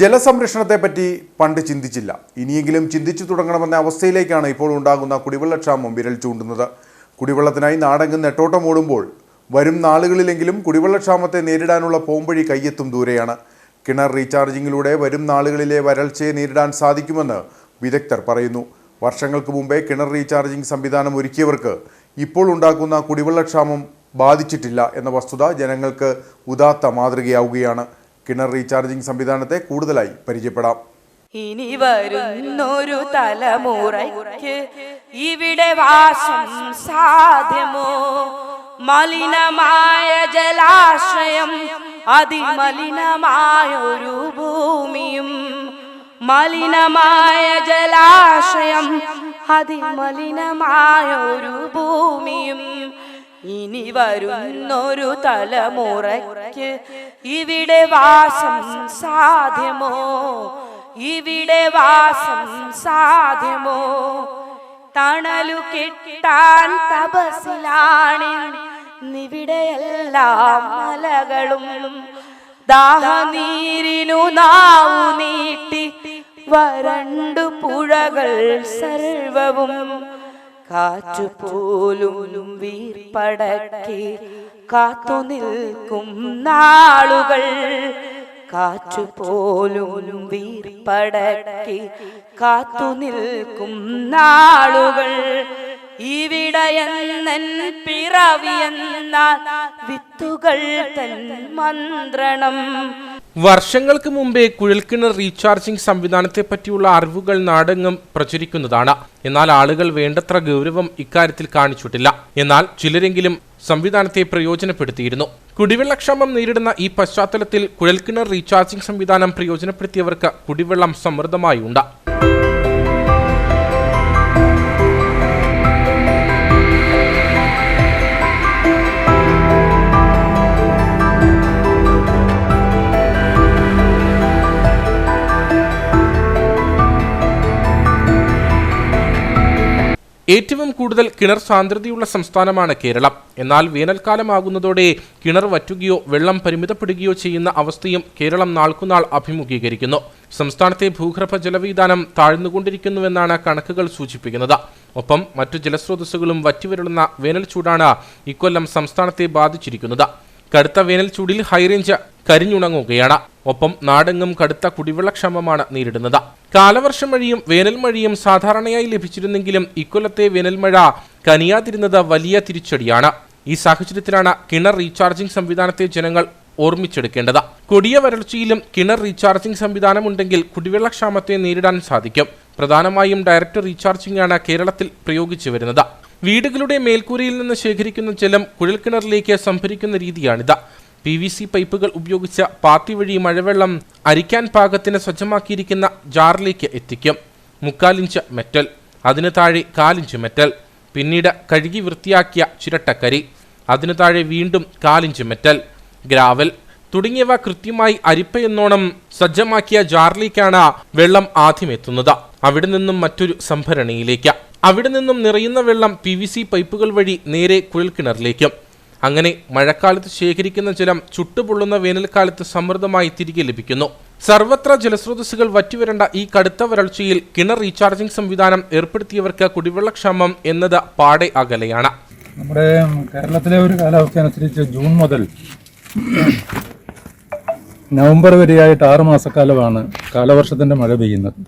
ജലസംരക്ഷണത്തെപ്പറ്റി പണ്ട് ചിന്തിച്ചില്ല. ഇനിയെങ്കിലും ചിന്തിച്ചു തുടങ്ങണമെന്ന അവസ്ഥയിലേക്കാണ് ഇപ്പോൾ ഉണ്ടാകുന്ന കുടിവെള്ളക്ഷാമം വിരൽ ചൂണ്ടുന്നത്. കുടിവെള്ളത്തിനായി നാടെങ്ങും നെട്ടോട്ടം ഓടുമ്പോൾ വരും നാളുകളിലെങ്കിലും കുടിവെള്ളക്ഷാമത്തെ നേരിടാനുള്ള പോംവഴി കയ്യെത്തും ദൂരെയാണ്. കിണർ റീചാർജിങ്ങിലൂടെ വരും നാളുകളിലെ വരൾച്ചയെ നേരിടാൻ സാധിക്കുമെന്ന് വിദഗ്ധർ പറയുന്നു. വർഷങ്ങൾക്ക് മുമ്പേ കിണർ റീചാർജിംഗ് സംവിധാനം ഒരുക്കിയവർക്ക് ഇപ്പോൾ ഉണ്ടാക്കുന്ന കുടിവെള്ളക്ഷാമം ബാധിച്ചിട്ടില്ല എന്ന വസ്തുത ജനങ്ങൾക്ക് ഉദാത്ത മാതൃകയാവുകയാണ്. കിണർ റീചാർജിംഗ് സംവിധാനത്തെ കൂടുതലായി പരിചയപ്പെടാം. ഇനി വരുന്നൊരു തലമുറയ്ക്ക് ഇവിടെ വാസം സാധ്യമോ? മലിനമായ ജലാശയം അതിമലിനമായൊരു ഭൂമിയും മലിനമായ ജലാശയം അതിമലിനമായൊരു ഭൂമിയും ഇനി വരുന്നൊരു തലമുറയ്ക്ക് ഇവിടെ വാസം സാധ്യമോ? ഇവിടെ വാസം സാധ്യമോ? തണലു കിട്ടാൻ തപസിലാണ് നിവിടെയെല്ലാം മലകളും ദാഹനീരിനു നാവു നീട്ടി വരണ്ടു പുഴകൾ സർവവും കാറ്റുപോലും വീർപ്പടക്കി കാത്തു നിൽക്കും നാളുകൾ. കാറ്റുപോലും വീർപ്പടക്കി കാത്തു നിൽക്കും നാളുകൾ. ഇവിടെയെന്നൻ പിറവിയെന്നാൽ വിത്തുകൾ തൻ മന്ത്രണം വർഷങ്ങൾക്ക് മുമ്പേ കുഴൽക്കിണർ റീചാർജിംഗ് സംവിധാനത്തെ പറ്റിയുള്ള അറിവുകൾ നാടെങ്ങും പ്രചരിക്കുന്നതാണ്. എന്നാൽ ആളുകൾ വേണ്ടത്ര ഗൗരവം ഇക്കാര്യത്തിൽ കാണിച്ചിട്ടില്ല. എന്നാൽ ചിലരെങ്കിലും സംവിധാനത്തെ പ്രയോജനപ്പെടുത്തിയിരുന്നു. കുടിവെള്ളക്ഷാമം നേരിടുന്ന ഈ പശ്ചാത്തലത്തിൽ കുഴൽക്കിണർ റീചാർജിംഗ് സംവിധാനം പ്രയോജനപ്പെടുത്തിയവർക്ക് കുടിവെള്ളം സമൃദ്ധമായി ഉണ്ട് ഏറ്റവും കൂടുതൽ കിണർ സാന്ദ്രതയുള്ള സംസ്ഥാനമാണ് കേരളം. എന്നാൽ വേനൽക്കാലമാകുന്നതോടെ കിണർ വറ്റുകയോ വെള്ളം പരിമിതപ്പെടുകയോ ചെയ്യുന്ന അവസ്ഥയും കേരളം നാൾക്കുനാൾ അഭിമുഖീകരിക്കുന്നു. സംസ്ഥാനത്തെ ഭൂഗർഭ ജലവിധാനം താഴ്ന്നുകൊണ്ടിരിക്കുന്നുവെന്നാണ് കണക്കുകൾ സൂചിപ്പിക്കുന്നത്. ഒപ്പം മറ്റു ജലസ്രോതസ്സുകളും വറ്റിവരളുന്ന വേനൽ ചൂടാണ് ഇക്കൊല്ലം സംസ്ഥാനത്തെ ബാധിച്ചിരിക്കുന്നത്. കടുത്ത വേനൽ ചൂടിൽ ഹൈറേഞ്ച് കരിഞ്ഞുണങ്ങുകയാണ്. ഒപ്പം നാടെങ്ങും കടുത്ത കുടിവെള്ളക്ഷാമമാണ് നേരിടുന്നത്. കാലവർഷം മഴയും വേനൽമഴയും സാധാരണയായി ലഭിച്ചിരുന്നെങ്കിലും ഇക്കൊല്ലത്തെ വേനൽമഴ കനിയാതിരുന്നത് വലിയ തിരിച്ചടിയാണ്. ഈ സാഹചര്യത്തിലാണ് കിണർ റീചാർജിംഗ് സംവിധാനത്തെ ജനങ്ങൾ ഓർമ്മിച്ചെടുക്കേണ്ടത്. കൊടിയ വരൾച്ചയിലും കിണർ റീചാർജിംഗ് സംവിധാനമുണ്ടെങ്കിൽ കുടിവെള്ളക്ഷാമത്തെ നേരിടാൻ സാധിക്കും. പ്രധാനമായും ഡയറക്റ്റ് റീചാർജിംഗ് ആണ് കേരളത്തിൽ പ്രയോഗിച്ചു വരുന്നത്. വീടുകളുടെ മേൽക്കൂരയിൽ നിന്ന് ശേഖരിക്കുന്ന ജലം കുഴൽക്കിണറിലേക്ക് സംഭരിക്കുന്ന രീതിയാണിത്. പി വി സി പൈപ്പുകൾ ഉപയോഗിച്ച പാത്തി വഴി മഴവെള്ളം അരിക്കാൻ പാകത്തിന് സജ്ജമാക്കിയിരിക്കുന്ന ജാറിലേക്ക് എത്തിക്കും. മുക്കാലിഞ്ച് മെറ്റൽ അതിന് താഴെ കാലിഞ്ച് മെറ്റൽ പിന്നീട് കഴുകി വൃത്തിയാക്കിയ ചിരട്ടക്കരി അതിനു താഴെ വീണ്ടും കാലിഞ്ച് മെറ്റൽ ഗ്രാവൽ തുടങ്ങിയവ കൃത്യമായി അരിപ്പയെന്നോണം സജ്ജമാക്കിയ ജാറിലേക്കാണ് വെള്ളം ആദ്യം എത്തുന്നത്. അവിടെ നിന്നും മറ്റൊരു സംഭരണിയിലേക്ക്. അവിടെ നിന്നും നിറയുന്ന വെള്ളം പി പൈപ്പുകൾ വഴി നേരെ കുഴൽക്കിണറിലേക്കും. അങ്ങനെ മഴക്കാലത്ത് ശേഖരിക്കുന്ന ജലം ചുട്ടുപൊള്ളുന്ന വേനൽക്കാലത്ത് സമൃദ്ധമായി തിരികെ ലഭിക്കുന്നു. സർവത്ര ജലസ്രോതസ്സുകൾ വറ്റിവരേണ്ട ഈ കടുത്ത വരൾച്ചയിൽ കിണർ റീചാർജിംഗ് സംവിധാനം ഏർപ്പെടുത്തിയവർക്ക് കുടിവെള്ളക്ഷാമം എന്നത് പാടെ അകലെയാണ്. നമ്മുടെ കേരളത്തിലെ ഒരു കാലാവസ്ഥ അനുസരിച്ച് ജൂൺ മുതൽ നവംബർ വരെയായിട്ട് ആറ് മാസക്കാലമാണ് കാലവർഷത്തിന്റെ മഴ പെയ്യുന്നത്.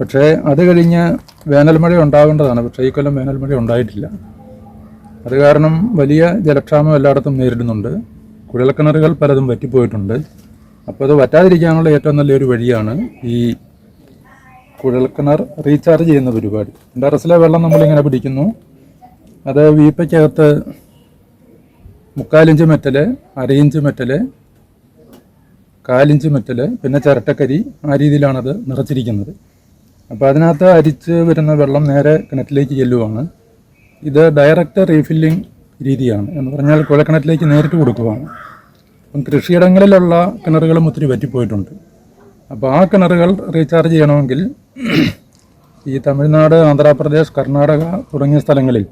പക്ഷേ അത് കഴിഞ്ഞ് വേനൽമഴ ഉണ്ടാകേണ്ടതാണ്. പക്ഷേ ഈ കൊല്ലം വേനൽമഴ ഉണ്ടായിട്ടില്ല. അത് കാരണം വലിയ ജലക്ഷാമം എല്ലായിടത്തും നേരിടുന്നുണ്ട്. കുഴൽക്കിണറുകൾ പലതും വറ്റിപ്പോയിട്ടുണ്ട്. അപ്പോൾ അത് വറ്റാതിരിക്കാനുള്ള ഏറ്റവും നല്ലൊരു വഴിയാണ് ഈ കുഴൽക്കിണർ റീചാർജ് ചെയ്യുന്ന പരിപാടി. ടെറസിലെ വെള്ളം നമ്മളിങ്ങനെ പിടിക്കുന്നു. അത് വീപ്പയ്ക്കകത്ത് മുക്കാലിഞ്ച് മെറ്റൽ അരയിഞ്ച് മെറ്റൽ കാലിഞ്ച് മെറ്റൽ പിന്നെ ചിരട്ടക്കരി ആ രീതിയിലാണത് നിറച്ചിരിക്കുന്നത്. അപ്പോൾ അതിനകത്ത് അരിച്ച് വരുന്ന വെള്ളം നേരെ കിണറ്റിലേക്ക് ചെല്ലുവാണ്. ഇത് ഡയറക്റ്റ് റീഫില്ലിംഗ് രീതിയാണ് എന്ന് പറഞ്ഞാൽ കുഴക്കിണറ്റിലേക്ക് നേരിട്ട് കൊടുക്കുകയാണ് അപ്പം കൃഷിയിടങ്ങളിലുള്ള കിണറുകളും ഒത്തിരി വറ്റിപ്പോയിട്ടുണ്ട്. അപ്പോൾ ആ കിണറുകൾ റീചാർജ് ചെയ്യണമെങ്കിൽ ഈ തമിഴ്നാട് ആന്ധ്രാപ്രദേശ് കർണാടക തുടങ്ങിയ സ്ഥലങ്ങളിൽ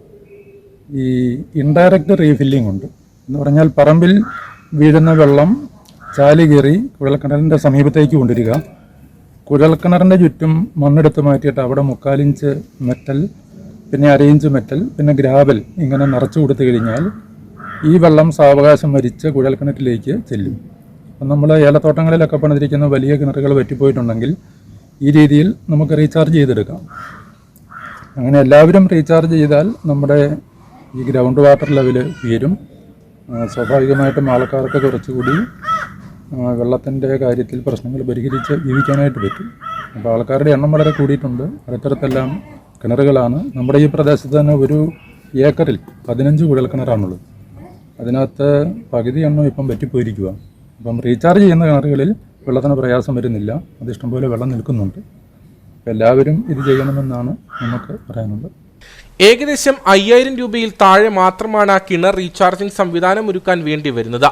ഈ ഇൻഡയറക്റ്റ് റീഫില്ലിംഗ് ഉണ്ട്. എന്ന് പറഞ്ഞാൽ പറമ്പിൽ വീഴുന്ന വെള്ളം ചാലി കയറി കുഴൽക്കിണറിന്റെ സമീപത്തേക്ക് കൊണ്ടിരിക്കുക. കുഴൽക്കിണറിന്റെ ചുറ്റും മണ്ണെടുത്ത് മാറ്റിയിട്ട് അവിടെ മുക്കാലിഞ്ച് മെറ്റൽ പിന്നെ അറേഞ്ച് മെറ്റൽ പിന്നെ ഗ്രാവൽ ഇങ്ങനെ നിറച്ചു കൊടുത്തു കഴിഞ്ഞാൽ ഈ വെള്ളം സാവകാശം വരിച്ച് കുഴൽക്കിണറ്റിലേക്ക് ചെല്ലും. അപ്പം നമ്മൾ ഏലത്തോട്ടങ്ങളിലൊക്കെ പണിതിരിക്കുന്ന വലിയ കിണറുകൾ വറ്റിപ്പോയിട്ടുണ്ടെങ്കിൽ ഈ രീതിയിൽ നമുക്ക് റീചാർജ് ചെയ്തെടുക്കാം. അങ്ങനെ എല്ലാവരും റീചാർജ് ചെയ്താൽ നമ്മുടെ ഈ ഗ്രൗണ്ട് വാട്ടർ ലെവൽ ഉയരും. സ്വാഭാവികമായിട്ടും ആൾക്കാർക്ക് കുറച്ചുകൂടി വെള്ളത്തിന്റെ കാര്യത്തിൽ പ്രശ്നങ്ങൾ പരിഹരിച്ച് ജീവിക്കാനായിട്ട് പറ്റും. അപ്പോൾ ആൾക്കാരുടെ എണ്ണം വളരെ കൂടിയിട്ടുണ്ട്. അടുത്തടുത്തെല്ലാം കിണറുകളാണ്. നമ്മുടെ ഈ പ്രദേശത്ത് തന്നെ ഒരു ഏക്കറിൽ പതിനഞ്ച് കുഴൽക്കിണറാണുള്ളത് അതിനകത്ത് പകുതി എണ്ണം ഇപ്പം പറ്റിപ്പോയിരിക്കുക അപ്പം റീചാർജ് ചെയ്യുന്ന കിണറുകളിൽ വെള്ളത്തിന് പ്രയാസം വരുന്നില്ല. അത് ഇഷ്ടംപോലെ വെള്ളം നിൽക്കുന്നുണ്ട്. എല്ലാവരും ഇത് ചെയ്യണമെന്നാണ് നമുക്ക് പറയാനുള്ളത്. ഏകദേശം അയ്യായിരം രൂപയിൽ താഴെ മാത്രമാണ് കിണർ റീചാർജിംഗ് സംവിധാനം ഒരുക്കാൻ വേണ്ടി വരുന്നത്.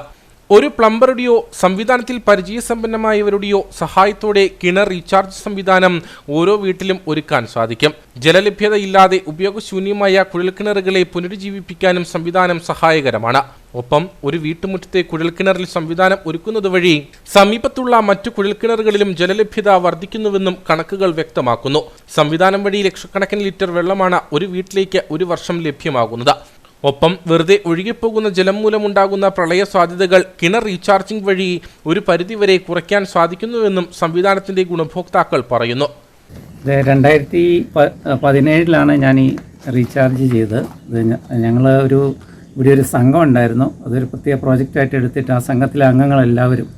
ഒരു പ്ലംബറുടെയോ സംവിധാനത്തിൽ പരിചയസമ്പന്നമായവരുടെയോ സഹായത്തോടെ കിണർ റീചാർജ് സംവിധാനം ഓരോ വീട്ടിലും ഒരുക്കാൻ സാധിക്കും. ജലലഭ്യതയില്ലാതെ ഉപയോഗശൂന്യമായ കുഴൽക്കിണറുകളെ പുനരുജ്ജീവിപ്പിക്കാനും സംവിധാനം സഹായകരമാണ്. ഒപ്പം ഒരു വീട്ടുമുറ്റത്തെ കുഴൽക്കിണറിൽ സംവിധാനം ഒരുക്കുന്നത് വഴി സമീപത്തുള്ള മറ്റു കുഴൽക്കിണറുകളിലും ജലലഭ്യത വർദ്ധിക്കുന്നുവെന്നും കണക്കുകൾ വ്യക്തമാക്കുന്നു. സംവിധാനം വഴി ലക്ഷക്കണക്കിന് ലിറ്റർ വെള്ളമാണ് ഒരു വീട്ടിലേക്ക് ഒരു വർഷം ലഭ്യമാകുന്നത്. ഒപ്പം വെറുതെ ഒഴുകിപ്പോകുന്ന ജലം മൂലമുണ്ടാകുന്ന പ്രളയ സാധ്യതകൾ കിണർ റീചാർജിംഗ് വഴി ഒരു പരിധിവരെ കുറയ്ക്കാൻ സാധിക്കുന്നുവെന്നും സംവിധാനത്തിന്റെ ഗുണഭോക്താക്കൾ പറയുന്നു. രണ്ടായിരത്തി പതിനേഴിലാണ് ഞാൻ ഈ റീചാർജ് ചെയ്തത് ഞങ്ങൾ ഒരു ഇവിടെ ഒരു സംഘം ഉണ്ടായിരുന്നു. അതൊരു പ്രത്യേക പ്രോജക്റ്റായിട്ട് എടുത്തിട്ട് ആ സംഘത്തിലെ അംഗങ്ങളെല്ലാവരും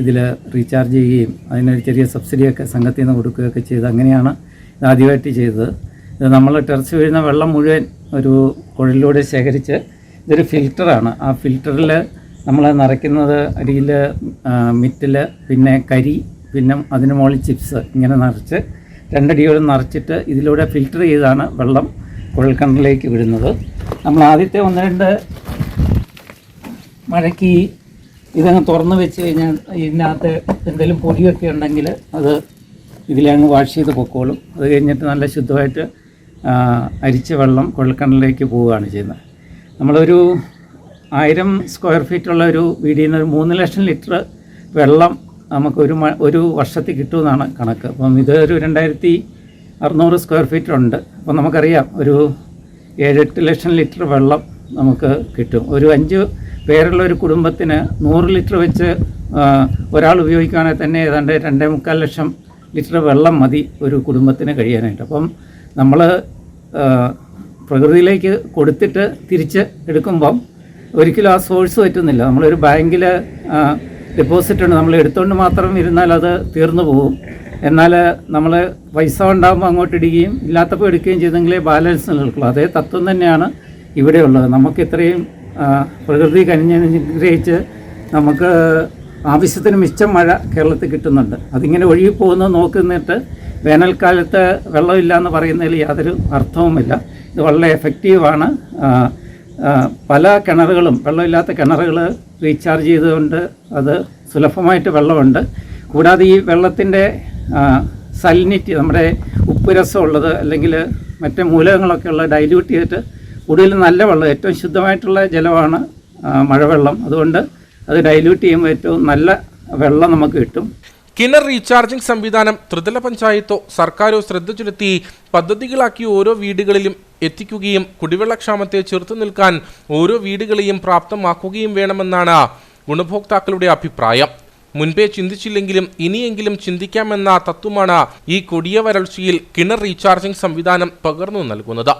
ഇതിൽ റീചാർജ് ചെയ്യുകയും അതിനൊരു ചെറിയ സബ്സിഡിയൊക്കെ സംഘത്തിൽ നിന്ന് കൊടുക്കുകയൊക്കെ ചെയ്ത് അങ്ങനെയാണ് ആദ്യമായിട്ട് ചെയ്തത്. ഇത് നമ്മൾ ടെറസ് വീഴുന്ന വെള്ളം മുഴുവൻ ഒരു കുഴലിലൂടെ ശേഖരിച്ച് ഇതൊരു ഫിൽറ്ററാണ് ആ ഫിൽറ്ററിൽ നമ്മൾ നിറയ്ക്കുന്നത് അടിയിൽ മിറ്റിൽ പിന്നെ കരി പിന്നെ അതിന് മുകളിൽ ചിപ്സ് ഇങ്ങനെ നിറച്ച് രണ്ടടിയോളം നിറച്ചിട്ട് ഇതിലൂടെ ഫിൽറ്റർ ചെയ്താണ് വെള്ളം കുഴൽക്കിണറിലേക്ക് വിടുന്നത്. നമ്മൾ ആദ്യത്തെ ഒന്ന് രണ്ട് മഴയ്ക്ക് ഇതങ്ങ് തുറന്ന് വെച്ച് കഴിഞ്ഞാൽ ഇതിനകത്ത് എന്തെങ്കിലും പൊടിയൊക്കെ ഉണ്ടെങ്കിൽ അത് ഇതിലങ്ങ് വാഷ് ചെയ്ത് പൊക്കോളും. അത് കഴിഞ്ഞിട്ട് നല്ല ശുദ്ധമായിട്ട് അരിച്ച വെള്ളം കുഴൽക്കിണറിലേക്ക് പോവുകയാണ് ചെയ്യുന്നത്. നമ്മളൊരു ആയിരം സ്ക്വയർ ഫീറ്റുള്ള ഒരു വീടിൽ നിന്ന് ഒരു മൂന്ന് ലക്ഷം ലിറ്റർ വെള്ളം നമുക്ക് ഒരു ഒരു വർഷത്തിൽ കിട്ടുമെന്നാണ് കണക്ക്. അപ്പം ഇത് ഒരു രണ്ടായിരത്തി അറുന്നൂറ് സ്ക്വയർ ഫീറ്റ് ഉണ്ട്. അപ്പം നമുക്കറിയാം ഒരു ഏഴെട്ട് ലക്ഷം ലിറ്റർ വെള്ളം നമുക്ക് കിട്ടും. ഒരു അഞ്ച് പേരുള്ള ഒരു കുടുംബത്തിന് നൂറ് ലിറ്റർ വെച്ച് ഒരാൾ ഉപയോഗിക്കുകയാണെങ്കിൽ തന്നെ ഏതാണ്ട് രണ്ടേ മുക്കാൽ ലക്ഷം ലിറ്റർ വെള്ളം മതി ഒരു കുടുംബത്തിന് കഴിയാനായിട്ട്. അപ്പം നമ്മൾ പ്രകൃതിയിലേക്ക് കൊടുത്തിട്ട് തിരിച്ച് എടുക്കുമ്പം ഒരിക്കലും ആ സോഴ്സ് പറ്റുന്നില്ല. നമ്മളൊരു ബാങ്കിൽ ഡെപ്പോസിറ്റ് ഉണ്ട്. നമ്മൾ എടുത്തുകൊണ്ട് മാത്രം ഇരുന്നാൽ അത് തീർന്നു പോകും. എന്നാൽ നമ്മൾ പൈസ ഉണ്ടാകുമ്പോൾ അങ്ങോട്ട് ഇടുകയും ഇല്ലാത്തപ്പോൾ എടുക്കുകയും ചെയ്തെങ്കിലേ ബാലൻസ് നിലനിൽക്കുള്ളൂ. അതേ തത്വം തന്നെയാണ് ഇവിടെയുള്ളത് നമുക്ക് ഇത്രയും പ്രകൃതി കനിഞ്ഞനുഗ്രഹിച്ച് നമുക്ക് ആവശ്യത്തിന് മിച്ചം മഴ കേരളത്തിൽ കിട്ടുന്നുണ്ട്. അതിങ്ങനെ ഒഴുകി പോകുന്നത് നോക്കുന്നിട്ട് വേനൽക്കാലത്ത് വെള്ളമില്ല എന്ന് പറയുന്നതിൽ യാതൊരു അർത്ഥവുമില്ല. ഇത് വളരെ എഫക്റ്റീവാണ് പല കിണറുകളും വെള്ളമില്ലാത്ത കിണറുകൾ റീചാർജ് ചെയ്തുകൊണ്ട് അത് സുലഭമായിട്ട് വെള്ളമുണ്ട്. കൂടാതെ ഈ വെള്ളത്തിന്റെ സലിനിറ്റി നമ്മുടെ ഉപ്പ് രസമുള്ളത് അല്ലെങ്കിൽ മറ്റ് മൂലകങ്ങളൊക്കെ ഉള്ള ഡൈല്യൂട്ട് ചെയ്തിട്ട് കൂടുതൽ നല്ല വെള്ളം ഏറ്റവും ശുദ്ധമായിട്ടുള്ള ജലമാണ് മഴവെള്ളം. അതുകൊണ്ട് അത് ഡൈല്യൂട്ട് ചെയ്യുമ്പോൾ ഏറ്റവും നല്ല വെള്ളം നമുക്ക് കിട്ടും. കിണർ റീചാർജിംഗ് സംവിധാനം ത്രിതല പഞ്ചായത്തോ സർക്കാരോ ശ്രദ്ധ ചെലുത്തി പദ്ധതികളാക്കി ഓരോ വീടുകളിലും എത്തിക്കുകയും കുടിവെള്ളക്ഷാമത്തെ ചെറുത്തു നിൽക്കാൻ ഓരോ വീടുകളെയും പ്രാപ്തമാക്കുകയും വേണമെന്നാണ് ഗുണഭോക്താക്കളുടെ അഭിപ്രായം. മുൻപേ ചിന്തിച്ചില്ലെങ്കിലും ഇനിയെങ്കിലും ചിന്തിക്കാമെന്ന തത്വമാണ് ഈ കൊടിയ വരൾച്ചയിൽ കിണർ റീചാർജിംഗ് സംവിധാനം പകർന്നു നൽകുന്നത്.